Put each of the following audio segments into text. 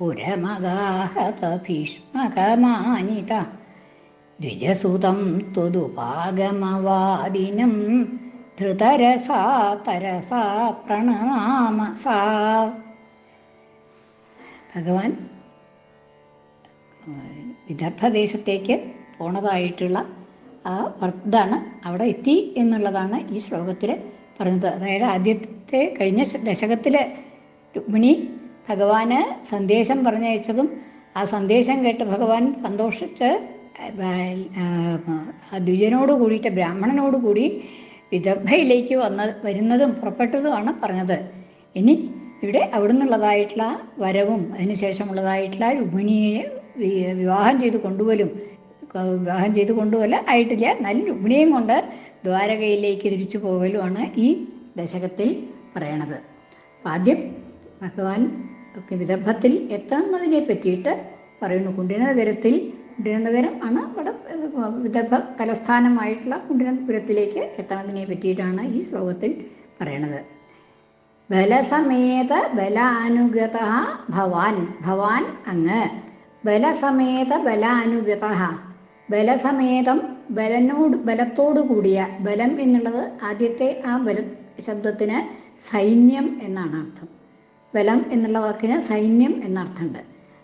പുരമഗാഹത ഭീഷ്മകമാനിത ദ്വിജസുതം ത്വതുപാഗമവാദിനം ധൃതരസാ തരസാ പ്രണമാമ സാ ഭഗവാൻ വിദർഭദേശത്തേക്ക് പോണതായിട്ടുള്ള ആ ഇതാണ് അവിടെ എത്തി എന്നുള്ളതാണ് ഈ ശ്ലോകത്തിൽ പറഞ്ഞത്. അതായത് ആദ്യത്തെ കഴിഞ്ഞ ദശകത്തിലെ രുക്മിണി ഭഗവാന് സന്ദേശം പറഞ്ഞയച്ചതും ആ സന്ദേശം കേട്ട് ഭഗവാൻ സന്തോഷിച്ച് ദ്വിജനോട് കൂടിയിട്ട് ബ്രാഹ്മണനോട് കൂടി വിദർഭയിലേക്ക് വന്ന വരുന്നതും പുറപ്പെട്ടതുമാണ് പറഞ്ഞത്. ഇനി ഇവിടെ അവിടെ നിന്നുള്ളതായിട്ടുള്ള വരവും അതിനുശേഷമുള്ളതായിട്ടുള്ള രുക്മിണിയെ വിവാഹം ചെയ്ത് കൊണ്ടുപോലും വിവാഹം ചെയ്ത് കൊണ്ടുപോല ആയിട്ടില്ല. നല്ല രുക്മിണിയും കൊണ്ട് ദ്വാരകയിലേക്ക് തിരിച്ചു പോകലുമാണ് ഈ ദശകത്തിൽ പറയണത്. ആദ്യം ഭഗവാൻ വിദർഭത്തിൽ എത്തുന്നതിനെ പറ്റിയിട്ട് പറയുന്നു. കുണ്ടിനഗരത്തിൽ കുണ്ടിനഗരം ആണ് ഇവിടെ വിദർഭ തലസ്ഥാനമായിട്ടുള്ള കുണ്ടിനപുരത്തിലേക്ക് എത്തണതിനെ പറ്റിയിട്ടാണ് ഈ ശ്ലോകത്തിൽ പറയണത്. ബലസമേത ബലാനുഗത ഭവാൻ ഭവാൻ അങ്ങ്. ബലസമേത ബലാനുഗത. ബലസമേതം ബലനോട് ബലത്തോടു കൂടിയ ബലം എന്നുള്ളത് ആദ്യത്തെ ആ ബല ശബ്ദത്തിന് സൈന്യം എന്നാണ് അർത്ഥം. ബലം എന്നുള്ള വാക്കിന് സൈന്യം എന്നർത്ഥമുണ്ട്.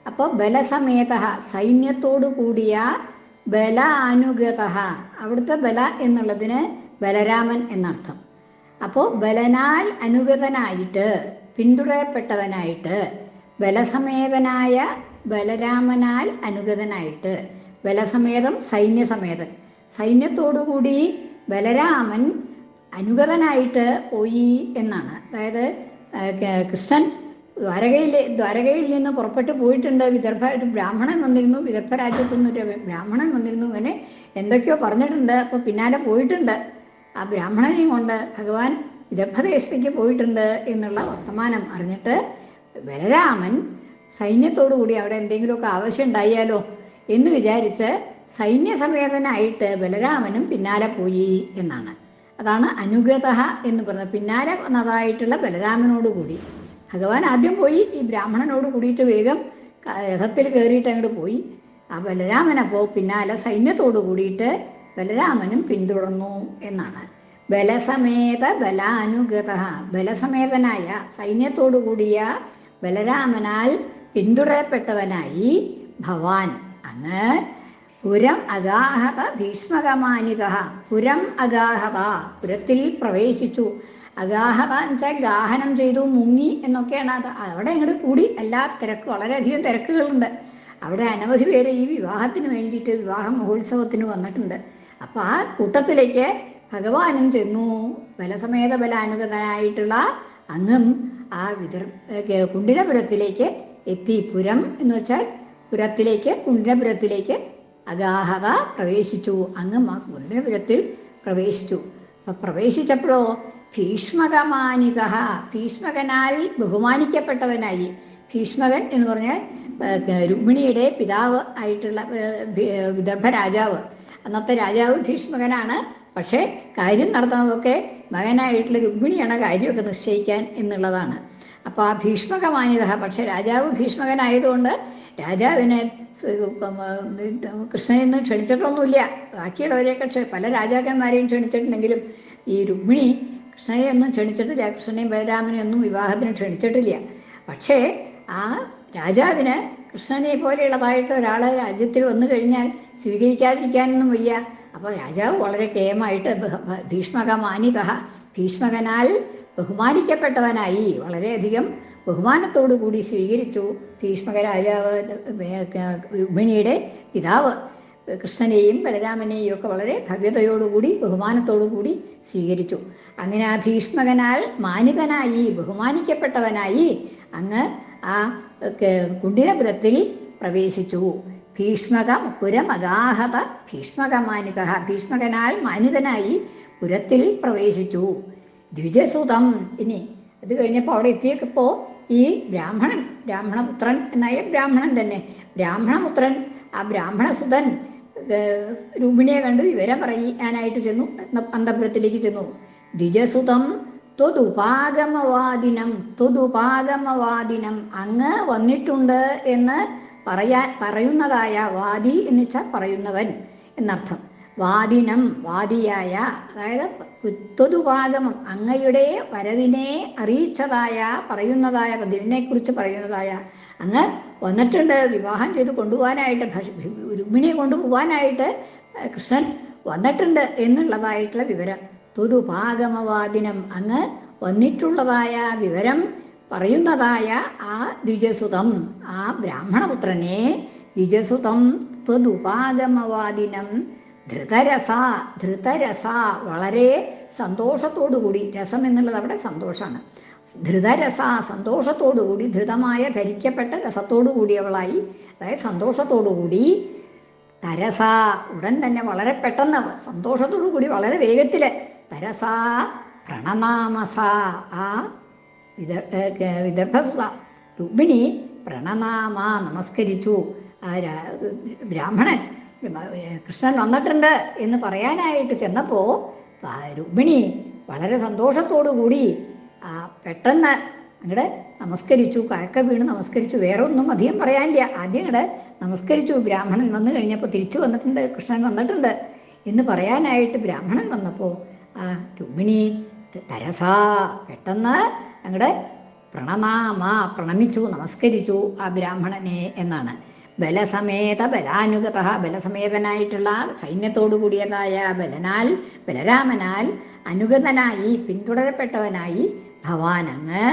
അപ്പോൾ ബലസമേത സൈന്യത്തോടു കൂടിയ ബല അനുഗത അവിടുത്തെ ബല എന്നുള്ളതിന് ബലരാമൻ എന്നർത്ഥം. അപ്പോൾ ബലനാൽ അനുഗതനായിട്ട് പിന്തുടരപ്പെട്ടവനായിട്ട് ബലസമേതനായ ബലരാമനാൽ അനുഗതനായിട്ട് ബലസമേതം സൈന്യസമേതൻ. സൈന്യത്തോടുകൂടി ബലരാമൻ അനുഗതനായിട്ട് പോയി എന്നാണ്. അതായത് കൃഷ്ണൻ ദ്വാരകയിൽ ദ്വാരകയിൽ നിന്ന് പുറപ്പെട്ടു പോയിട്ടുണ്ട്. വിദർഭ ബ്രാഹ്മണൻ വന്നിരുന്നു. വിദർഭ രാജ്യത്തു നിന്നൊരു ബ്രാഹ്മണൻ വന്നിരുന്നു. അവനെ എന്തൊക്കെയോ പറഞ്ഞിട്ടുണ്ട്. അപ്പോൾ പിന്നാലെ പോയിട്ടുണ്ട്. ആ ബ്രാഹ്മണനെയും കൊണ്ട് ഭഗവാൻ വിദർഭദേശത്തേക്ക് പോയിട്ടുണ്ട് എന്നുള്ള വർത്തമാനം അറിഞ്ഞിട്ട് ബലരാമൻ സൈന്യത്തോടു കൂടി അവിടെ എന്തെങ്കിലുമൊക്കെ ആവശ്യം ഉണ്ടായാലോ എന്ന് വിചാരിച്ച് സൈന്യസമേതനായിട്ട് ബലരാമനും പിന്നാലെ പോയി എന്നാണ്. അതാണ് അനുഗത എന്ന് പറയുന്നത് പിന്നാലെ വന്നതായിട്ടുള്ള ബലരാമനോട് കൂടി. ഭഗവാൻ ആദ്യം പോയി ഈ ബ്രാഹ്മണനോട് കൂടിയിട്ട് വേഗം രഥത്തിൽ കയറിയിട്ട് അങ്ങോട്ട് പോയി. ആ ബലരാമനപ്പോൾ പിന്നാലെ സൈന്യത്തോട് കൂടിയിട്ട് ബലരാമനും പിന്തുടർന്നു എന്നാണ്. ബലസമേത ബലാനുഗത ബലസമേതനായ സൈന്യത്തോടു കൂടിയ ബലരാമനാൽ പിന്തുടരപ്പെട്ടവനായി ഭവാൻ. അങ്ങ് പുരം അഗാഹത ഭീഷ്മകമാനിത. പുരം അഗാഹത പുരത്തിൽ പ്രവേശിച്ചു. അഗാഹത എന്ന് വെച്ചാൽ ഗാഹനം ചെയ്തു മുങ്ങി എന്നൊക്കെയാണ് അത്. അവിടെ ഇങ്ങോട്ട് കൂടി എല്ലാ തിരക്ക് വളരെയധികം തിരക്കുകളുണ്ട്. അവിടെ അനവധി പേര് ഈ വിവാഹത്തിന് വേണ്ടിയിട്ട് വിവാഹ മഹോത്സവത്തിന് വന്നിട്ടുണ്ട്. അപ്പോൾ ആ കൂട്ടത്തിലേക്ക് ഭഗവാനും ചെന്നു. ബലസമേത ബലാനുഗതനായിട്ടുള്ള അങ്ങും ആ വിദർ കുണ്ടിനപുരത്തിലേക്ക് എത്തി. പുരം എന്ന് വെച്ചാൽ പുരത്തിലേക്ക് കുണ്ടിനപുരത്തിലേക്ക് അഗാഹത പ്രവേശിച്ചു. അങ്ങ് കുണ്ടിനപുരത്തിൽ പ്രവേശിച്ചു. അപ്പൊ പ്രവേശിച്ചപ്പോഴോ ഭീഷ്മകമാനിത ഭീഷ്മകനാൽ ബഹുമാനിക്കപ്പെട്ടവനായി. ഭീഷ്മകൻ എന്ന് പറഞ്ഞാൽ രുക്മിണിയുടെ പിതാവ് ആയിട്ടുള്ള വിദർഭ രാജാവ്. അന്നത്തെ രാജാവ് ഭീഷ്മകനാണ്. പക്ഷേ കാര്യം നടത്തുന്നതൊക്കെ മകനായിട്ടുള്ള രുക്മിണിയാണ് കാര്യമൊക്കെ നിശ്ചയിക്കാൻ എന്നുള്ളതാണ്. അപ്പോൾ ആ ഭീഷ്മകമാനിത പക്ഷെ രാജാവ് ഭീഷ്മകനായതുകൊണ്ട് രാജാവിനെ കൃഷ്ണനൊന്നും ക്ഷണിച്ചിട്ടൊന്നുമില്ല. ബാക്കിയുള്ളവരെയൊക്കെ പല രാജാക്കന്മാരെയും ക്ഷണിച്ചിട്ടുണ്ടെങ്കിലും ഈ രുക്മിണി കൃഷ്ണനെ ഒന്നും ക്ഷണിച്ചിട്ടില്ല കൃഷ്ണനെയും ബലരാമനെ ഒന്നും വിവാഹത്തിന് ക്ഷണിച്ചിട്ടില്ല. പക്ഷേ ആ രാജാവിന് കൃഷ്ണനെ പോലെയുള്ളതായിട്ട് ഒരാളെ രാജ്യത്തിൽ വന്നു കഴിഞ്ഞാൽ സ്വീകരിക്കാതിരിക്കാനൊന്നും വയ്യ. അപ്പോൾ രാജാവ് വളരെ കേമായിട്ട് ഭീഷ്മകമാനിത ഭീഷ്മകനാൽ ബഹുമാനിക്കപ്പെട്ടവനായി വളരെയധികം ബഹുമാനത്തോടു കൂടി സ്വീകരിച്ചു ഭീഷ്മക രാജാവ് രുക്മിണിയുടെ പിതാവ്. കൃഷ്ണനെയും ബലരാമനെയും ഒക്കെ വളരെ ഭവ്യതയോടുകൂടി ബഹുമാനത്തോടുകൂടി സ്വീകരിച്ചു. അങ്ങനെ ആ ഭീഷ്മകനാൽ മാനിതനായി ബഹുമാനിക്കപ്പെട്ടവനായി അങ്ങ് ആ കുണ്ടിരപുരത്തിൽ പ്രവേശിച്ചു. ഭീഷ്മക പുരമഗാഹത ഭീഷ്മകമാനിത ഭീഷ്മകനാൽ മാനിതനായി പുരത്തിൽ പ്രവേശിച്ചു. ദ്വിജസുതം ഇനി. അത് കഴിഞ്ഞപ്പോൾ അവിടെ എത്തിയപ്പോൾ ഈ ബ്രാഹ്മണൻ ബ്രാഹ്മണപുത്രൻ എന്നായ ബ്രാഹ്മണൻ തന്നെ. ബ്രാഹ്മണപുത്രൻ ആ ബ്രാഹ്മണസുതൻ രൂപിണിയെ കണ്ട് വിവരം പറയാനായിട്ട് ചെന്നു അന്തപുരത്തിലേക്ക് ചെന്നു. ദ്വിജസുതം ത്വതുപാഗമവാദിനം ത്വതുപാഗമവാദിനം അങ്ങ് വന്നിട്ടുണ്ട് എന്ന് പറയാൻ പറയുന്നതായ വാദി എന്ന് വെച്ചാൽ പറയുന്നവൻ എന്നർത്ഥം. വാദിനം വാദിയായ അതായത് ത്വതുപാഗമം അങ്ങയുടെ വരവിനെ അറിയിച്ചതായ പറയുന്നതായ പതിവിനെ കുറിച്ച് പറയുന്നതായ അങ്ങ് വന്നിട്ടുണ്ട് വിവാഹം ചെയ്ത് കൊണ്ടുപോകാനായിട്ട് രുക്മിണിയെ കൊണ്ടുപോകാനായിട്ട് കൃഷ്ണൻ വന്നിട്ടുണ്ട് എന്നുള്ളതായിട്ടുള്ള വിവരം. തുതുപാഗമവാദിനം അങ്ങ് വന്നിട്ടുള്ളതായ വിവരം പറയുന്നതായ ആ ദ്വിജസുതം ആ ബ്രാഹ്മണപുത്രനെ ദ്വിജസുതം ത്വതുപാഗമവാദിനം ധൃതരസ ധൃതരസ വളരെ സന്തോഷത്തോടുകൂടി രസം എന്നുള്ളത് അവിടെ സന്തോഷമാണ്. ധൃതരസ സന്തോഷത്തോടുകൂടി ധൃതമായ ധരിക്കപ്പെട്ട രസത്തോടു കൂടിയവളായി അതായത് സന്തോഷത്തോടുകൂടി തരസ ഉടൻ തന്നെ വളരെ പെട്ടെന്ന് സന്തോഷത്തോടു കൂടി വളരെ വേഗത്തിൽ തരസ പ്രണനാമസ ആ വിദർ വിദർഭസുത രുക്മിണി പ്രണനാമ നമസ്കരിച്ചു. ബ്രാഹ്മണൻ കൃഷ്ണൻ വന്നിട്ടുണ്ട് എന്ന് പറയാനായിട്ട് ചെന്നപ്പോൾ രുക്മിണി വളരെ സന്തോഷത്തോടു കൂടി ആ പെട്ടെന്ന് അങ്ങടെ നമസ്കരിച്ചു കാക്ക വീണ് നമസ്കരിച്ചു വേറെ ഒന്നും അധികം പറയാനില്ല. ആദ്യം അങ്ങടെ നമസ്കരിച്ചു ബ്രാഹ്മണൻ വന്നു കഴിഞ്ഞപ്പോൾ തിരിച്ചു വന്നിട്ടുണ്ട് കൃഷ്ണൻ വന്നിട്ടുണ്ട് എന്ന് പറയാനായിട്ട് ബ്രാഹ്മണൻ വന്നപ്പോൾ ആ രുക്മിണി തരസാ പെട്ടെന്ന് അങ്ങടെ പ്രണനാമ പ്രണമിച്ചു നമസ്കരിച്ചു ആ ബ്രാഹ്മണനെ എന്നാണ്. ബലസമേത ബലാനുഗത ബലസമേതനായിട്ടുള്ള സൈന്യത്തോടു കൂടിയതായ ബലനാൽ ബലരാമനാൽ അനുഗതനായി പിന്തുടരപ്പെട്ടവനായി ഭവാനങ്ങ്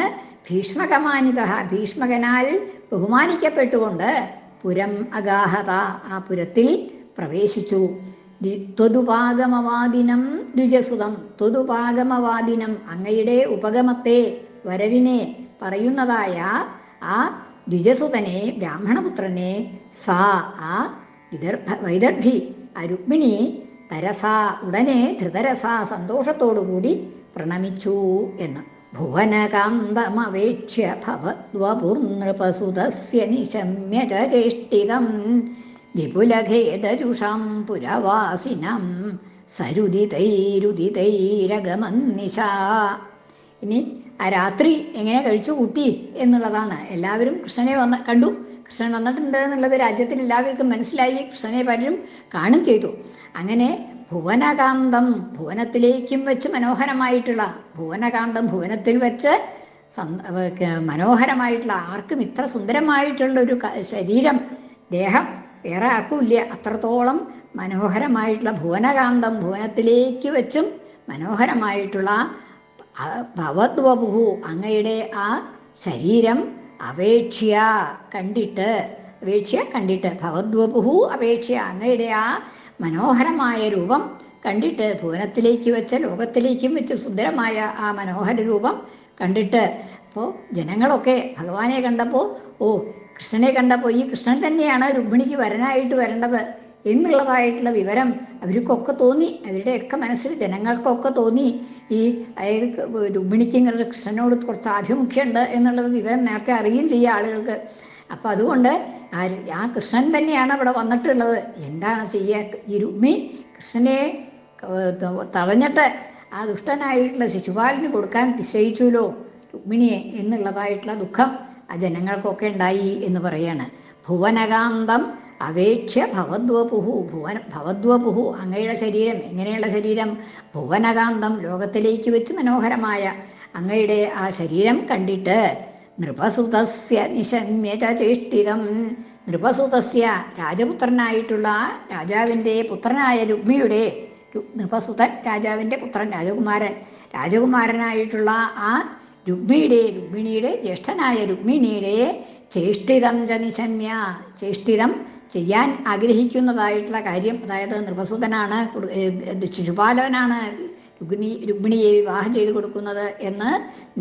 ഭീഷ്മകമാനിത ഭീഷ്മകനാൽ ബഹുമാനിക്കപ്പെട്ടുകൊണ്ട് പുരം അഗാഹത ആ പുരത്തിൽ പ്രവേശിച്ചു. ത്വതുപാഗമവാദിനം ദ്വിജസുതം ത്വതുപാഗമവാദിനം അങ്ങയുടെ ഉപഗമത്തെ വരവിനെ പറയുന്നതായ ആ ദ്വിജസുതനെ ബ്രാഹ്മണപുത്രനെ സാ ആ വിദർഭ വൈദർഭി ആ രുക്മിണി തരസ ഉടനെ ധൃതരസ സന്തോഷത്തോടുകൂടി പ്രണമിച്ചു എന്ന്. ഭുവനകാന്തമവേക്ഷ്യ ഭവദ്വപുർനൃപസുതസ്യ നിശമ്യ ചേഷ്ടിതം വിപുലഖേദജുഷാം പുരവാസിനം സരുദിതൈരുദിതൈരഗമന്നിശാ ഇനി ആ രാത്രി എങ്ങനെ കഴിച്ചു കൂട്ടി എന്നുള്ളതാണ്. എല്ലാവരും കൃഷ്ണനെ വന്ന കണ്ടു. കൃഷ്ണൻ വന്നിട്ടുണ്ട് എന്നുള്ളത് രാജ്യത്തിൽ എല്ലാവർക്കും മനസ്സിലായി. കൃഷ്ണനെ പലരും കാണും ചെയ്തു. അങ്ങനെ ഭുവനകാന്തം ഭുവനത്തിലേക്കും വെച്ച് മനോഹരമായിട്ടുള്ള ഭുവനകാന്തം ഭുവനത്തിൽ വെച്ച് മനോഹരമായിട്ടുള്ള ആർക്കും ഇത്ര സുന്ദരമായിട്ടുള്ള ഒരു ശരീരം ദേഹം വേറെ ആർക്കും ഇല്ല. അത്രത്തോളം മനോഹരമായിട്ടുള്ള ഭുവനകാന്തം ഭുവനത്തിലേക്ക് വെച്ചും മനോഹരമായിട്ടുള്ള ഭവദ്വപുഹു അങ്ങയുടെ ആ ശരീരം അപേക്ഷ്യ കണ്ടിട്ട് അപേക്ഷ്യ കണ്ടിട്ട് ഭവദ്വപുഹു അപേക്ഷ്യ അങ്ങയുടെ ആ മനോഹരമായ രൂപം കണ്ടിട്ട് ഭുവനത്തിലേക്ക് വെച്ച് ലോകത്തിലേക്കും വെച്ച് സുന്ദരമായ ആ മനോഹര രൂപം കണ്ടിട്ട്. അപ്പോൾ ജനങ്ങളൊക്കെ ഭഗവാനെ കണ്ടപ്പോൾ ഓ കൃഷ്ണനെ കണ്ടപ്പോൾ ഈ കൃഷ്ണൻ തന്നെയാണ് രുക്മിണിക്ക് വരനായിട്ട് വരേണ്ടത്. എന്നുള്ളതായിട്ടുള്ള വിവരം അവർക്കൊക്കെ തോന്നി. അവരുടെ ഒക്കെ മനസ്സിൽ ജനങ്ങൾക്കൊക്കെ തോന്നി. ഈ അതായത് രുക്മിണിക്ക് ഇങ്ങനെ കൃഷ്ണനോട് കുറച്ച് ആഭിമുഖ്യമുണ്ട് എന്നുള്ളത് വിവരം നേരത്തെ അറിയുകയും ചെയ്യുക ആളുകൾക്ക്. അപ്പം അതുകൊണ്ട് ആ ആ കൃഷ്ണൻ തന്നെയാണ് ഇവിടെ വന്നിട്ടുള്ളത്. എന്താണ് ചെയ്യുക ഈ രുക്മി കൃഷ്ണനെ തടഞ്ഞിട്ട് ആ ദുഷ്ടനായിട്ടുള്ള ശിശുപാലിന് കൊടുക്കാൻ നിശ്ചയിച്ചുല്ലോ രുക്മിണിയെ എന്നുള്ളതായിട്ടുള്ള ദുഃഖം ആ ജനങ്ങൾക്കൊക്കെ ഉണ്ടായി എന്ന് പറയാണ്. ഭുവനകാന്തം അപേക്ഷ്യ ഭവദ്വപുഹു ഭുവന ഭവദ്വപുഹു അങ്ങയുടെ ശരീരം എങ്ങനെയുള്ള ശരീരം? ഭുവനകാന്തം ലോകത്തിലേക്ക് വെച്ച് മനോഹരമായ അങ്ങയുടെ ആ ശരീരം കണ്ടിട്ട് നൃപസുതസ്യ നിശമ്യ ചേഷ്ടിതം. നൃപസുതസ്യ രാജപുത്രനായിട്ടുള്ള രാജാവിന്റെ പുത്രനായ രുക്മിയുടെ നൃപസുതൻ രാജാവിന്റെ പുത്രൻ രാജകുമാരൻ രാജകുമാരനായിട്ടുള്ള ആ രുക്മിയുടെ രുക്മിണിയുടെ ജ്യേഷ്ഠനായ രുക്മിണിയുടെ ചേഷ്ടിതം ച ചേഷ്ടിതം ചെയ്യാൻ ആഗ്രഹിക്കുന്നതായിട്ടുള്ള കാര്യം അതായത് നൃപസുതനാണ് ശിശുപാലവനാണ് രുഗ്മിണി രുഗ്മിണിയെ വിവാഹം ചെയ്തു കൊടുക്കുന്നത് എന്ന്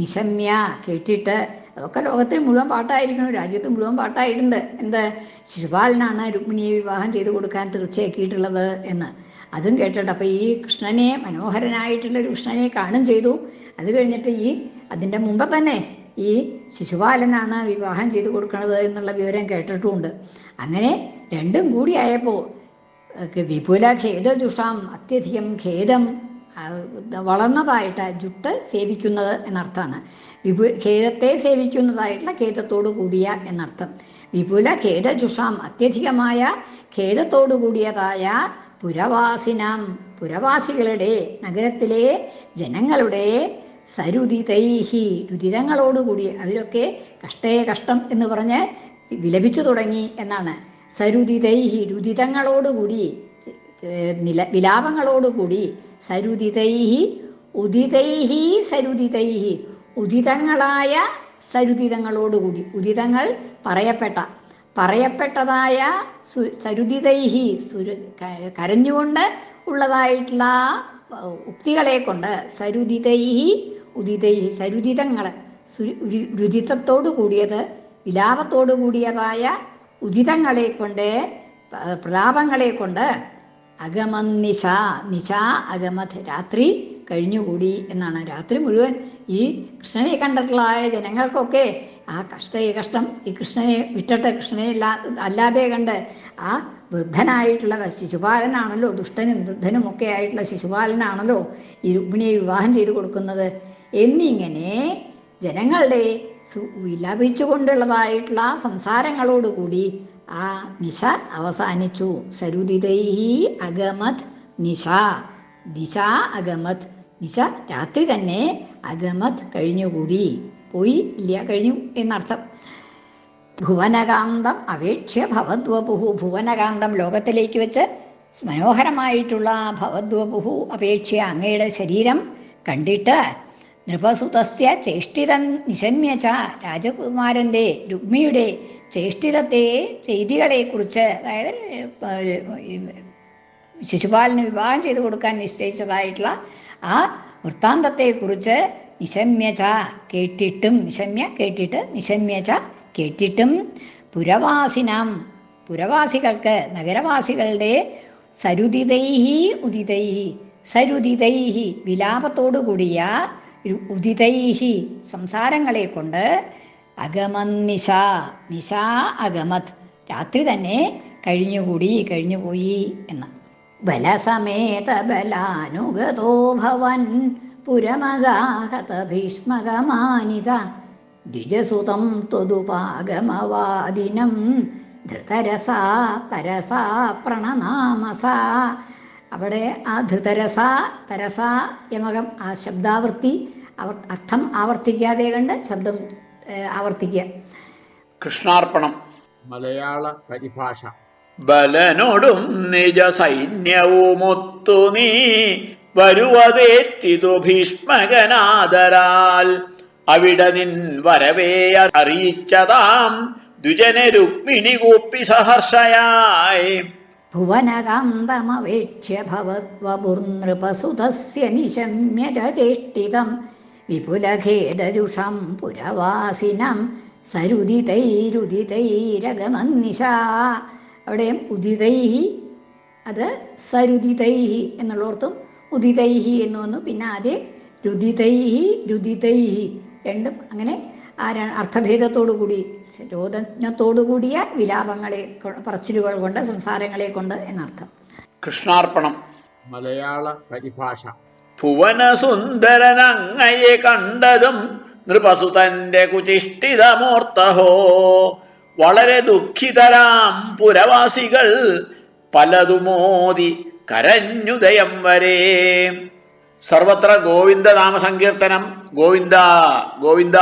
നിശമ്യ കേട്ടിട്ട് അതൊക്കെ ലോകത്തിൽ മുഴുവൻ പാട്ടായിരിക്കണം രാജ്യത്ത് മുഴുവൻ പാട്ടായിട്ടുണ്ട്. എന്ത്? ശിശുപാലനാണ് രുഗ്മിണിയെ വിവാഹം ചെയ്തു കൊടുക്കാൻ തീർച്ചയാക്കിയിട്ടുള്ളത് എന്ന്. അതും കേട്ടിട്ട് അപ്പോൾ ഈ കൃഷ്ണനെ മനോഹരനായിട്ടുള്ള ഒരു കൃഷ്ണനെ കാണും ചെയ്തു. അത് കഴിഞ്ഞിട്ട് ഈ അതിന്റെ മുമ്പ് തന്നെ ഈ ശിശുപാലനാണ് വിവാഹം ചെയ്തു കൊടുക്കുന്നത് എന്നുള്ള വിവരം കേട്ടിട്ടുമുണ്ട്. അങ്ങനെ രണ്ടും കൂടിയായപ്പോൾ ആയപ്പോൾ വിപുല ഖേദജുഷാം അത്യധികം ഖേദം വളർന്നതായിട്ട് ജുട്ട് സേവിക്കുന്നത് എന്നർത്ഥമാണ്. വിപു ഖേദത്തെ സേവിക്കുന്നതായിട്ടുള്ള ഖേദത്തോടു കൂടിയ എന്നർത്ഥം. വിപുല ഖേദജുഷാം അത്യധികമായ ഖേദത്തോടു കൂടിയതായ പുരവാസിനാം പുരവാസികളുടെ നഗരത്തിലെ ജനങ്ങളുടെ സരുദിതൈഹി രുചിരങ്ങളോടുകൂടി അവരൊക്കെ കഷ്ടേ കഷ്ടം എന്ന് പറഞ്ഞ് വിലപിച്ചു തുടങ്ങി എന്നാണ്. സരുദിതൈഹി രുചിരങ്ങളോടുകൂടി നില വിലാപങ്ങളോടുകൂടി സരുദിതൈഹി ഉദിതൈഹി സരുദിതൈഹി ഉദിതങ്ങളായ സരുദിതങ്ങളോടുകൂടി. ഉദിതങ്ങൾ പറയപ്പെട്ട പറയപ്പെട്ടതായ സു സരുദിതൈഹി സുര കരഞ്ഞുകൊണ്ട് ഉള്ളതായിട്ടുള്ള ഉക്തികളെ കൊണ്ട് സരുദിതൈഹി ഉദിതൈഹി സരുദിതങ്ങൾ രുദിതത്തോടു കൂടിയത് വിലാപത്തോടു കൂടിയതായ ഉദിതങ്ങളെ കൊണ്ട് പ്രതാപങ്ങളെ കൊണ്ട് അഗമൻ നിശ അഗമത് രാത്രി കഴിഞ്ഞുകൂടി എന്നാണ്. രാത്രി മുഴുവൻ ഈ കൃഷ്ണനെ കണ്ടിട്ടുള്ള ജനങ്ങൾക്കൊക്കെ ആ കഷ്ട ഈ കഷ്ടം ഈ കൃഷ്ണനെ വിട്ടിട്ട് കൃഷ്ണനെ അല്ലാതെ കണ്ട് ആ വൃദ്ധനായിട്ടുള്ള ശിശുപാലനാണല്ലോ ദുഷ്ടനും വൃദ്ധനും ഒക്കെ ആയിട്ടുള്ള ശിശുപാലനാണല്ലോ ഈ രുക്മിണിയെ വിവാഹം ചെയ്തു കൊടുക്കുന്നത്. എന്നിങ്ങനെ ജനങ്ങളുടെ വിലപിച്ചുകൊണ്ടുള്ളതായിട്ടുള്ള സംസാരങ്ങളോടുകൂടി ആ നിശ അവസാനിച്ചു. സരുദിതൈഹി അഗമത് നിശ. ദിശ അഗമത്. നിശ രാത്രി തന്നെ അഗമത് കഴിഞ്ഞുകൂടി. പോയി ഇല്ല കഴിഞ്ഞു എന്നർത്ഥം. ഭുവനകാന്തം അപേക്ഷ്യ ഭവദ്വപുഹു. ഭുവനകാന്തം ലോകത്തിലേക്ക് വെച്ച് മനോഹരമായിട്ടുള്ള ഭവദ്വപുഹു അപേക്ഷ്യ അങ്ങയുടെ ശരീരം കണ്ടിട്ട് നൃപസുതസ്യ ചേഷ്ടിരൻ നിശന്യ ച രാജകുമാരന്റെ രുക്മിയുടെ ചേഷ്ടിതത്തെ ചെയ്തികളെക്കുറിച്ച് അതായത് ശിശുപാലിന് വിവാഹം ചെയ്തു കൊടുക്കാൻ നിശ്ചയിച്ചതായിട്ടുള്ള ആ വൃത്താന്തത്തെക്കുറിച്ച് ച കേട്ടിട്ടും നിശമ്യ കേട്ടിട്ട് നിശമ്യ ച കേട്ടിട്ടും പുരവാസിനാം പുരവാസികൾക്ക് നഗരവാസികളുടെ സരുദിതൈഹി ഉദിതൈഹി സരുദിതൈഹി വിലാപത്തോടു കൂടിയ ഉദിതൈഹി സംസാരങ്ങളെ കൊണ്ട് അഗമൻ നിശ നിശ അഗമത്. രാത്രി തന്നെ കഴിഞ്ഞുകൂടി കഴിഞ്ഞുപോയി എന്ന്. ബലസമേത ബലാനുഗതോ ഭവൻ പുരമഗാഹത ഭീഷ്മകമാനിത. ദ്വിജസുതം ത്വതുപാഗമവാദിനം ധൃതരസാ തരസാ പ്രണനാമസ. അവിടെ ആ ധൃതരസ തരസ യമകം ആ ശബ്ദാവൃത്തി അവർ അർത്ഥം ആവർത്തിക്കാതെ കണ്ട് ശബ്ദം ആവർത്തിക്കുക. കൃഷ്ണാർപ്പണം. മലയാള പരിഭാഷ. ബലനോടും നിജ സൈന്യവുമൊത്തു നീ വരുവതേറ്റിതു ഭീഷ്മകനാദരാൽ. അവിടെ നിൻ വരവേ അറിയിച്ചതാം ദ്വിജന രുക്മിണി കൂപ്പി സഹർഷയായി. ഭുവനകാന്തമവേക്ഷ്യ ഭവത്വപുർനൃപസുതസ്യ നിശമ്യ ചേഷ്ടിതം വിപുലഖേദജുഷം പുരവാസിനം സരുദിതൈരുദിതൈരഗമന്നിശ അവിടെയും ഉദിതൈഹി അത് സരുദിതൈഹി എന്നുള്ളോർത്തും ഉദിതൈഹി എന്ന് വന്നു. പിന്നെ ആദ്യം രുദിതൈഹി രുദിതൈഹി രണ്ടും അങ്ങനെ ആ ര- അർത്ഥഭേദത്തോടു കൂടി രോദജ്ഞത്തോടു കൂടിയ വിലാപങ്ങളെ പറച്ചിലുകൾ കൊണ്ട് സംസാരങ്ങളെ കൊണ്ട് എന്നർത്ഥം. കൃഷ്ണാർപ്പണം. മലയാള പരിഭാഷ. ഭുവനസുന്ദരനങ്ങയെ കണ്ടതും നൃപസുതന്റെ കുചിഷ്ടിതമോർത്തഹോ വളരെ ദുഃഖിതരാം പുരവാസികൾ പലതുമോതി കരഞ്ഞുദയം വരെ. സർവത്ര ഗോവിന്ദ നാമസങ്കീർത്തനം. ഗോവിന്ദ ഗോവിന്ദ.